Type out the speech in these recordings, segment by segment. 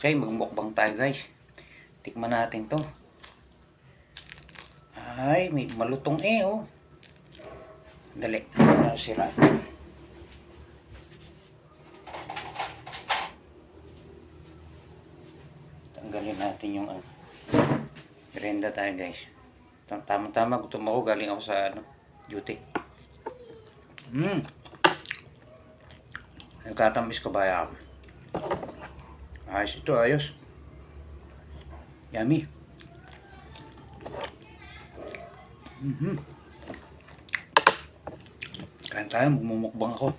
Okay, magmukbang tayo guys. Tikman natin to. Ay, may malutong eh oh. Dali. Ano sila? Tanggalin natin yung ano. Merenda tayo guys. Tam- Tama-tama, gutom ako. Galing ako sa ano, duty. Mmm. Nagkatamis ka ba yan? Ayos ito, ayos. Yummy. Mhm. Kain tayo, magmumukbang ako.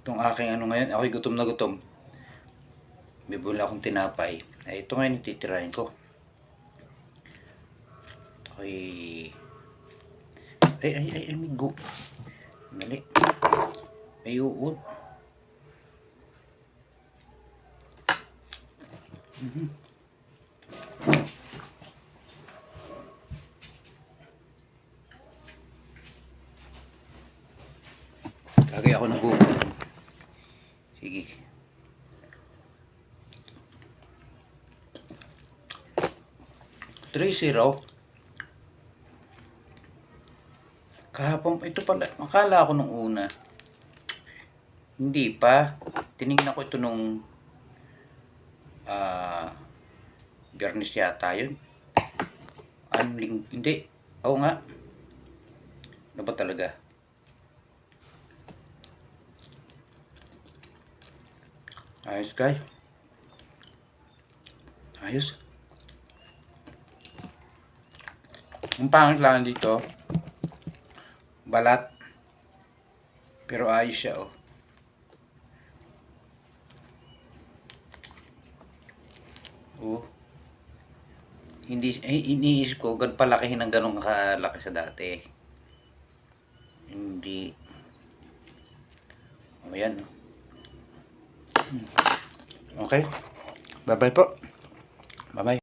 Itong aking ano ngayon, ako'y gutom na gutom. Bibula akong tinapay. Ay, ito ngayon ititirahin ko. Ako'y... Ay, ay, ay, ay, may gu... Dali. May uod. Kagaya ako nagugutom. Sige. Three zero. Kahapon, ito pala, makala ako nung una. Hindi pa. Tinignan ko ito nung ah Biyernes yata yun. Ano, ling, hindi. Oo nga. Ano ba talaga? Ayos, guys. Ayos. Ang pangit lang dito, balat. Pero ayos siya, oh. Oh. Hindi, eh, iniisip ko, gan palakihin ng ganong kalaki sa dati. Hindi. O yan. Hmm. Okay. Bye-bye po. Bye-bye.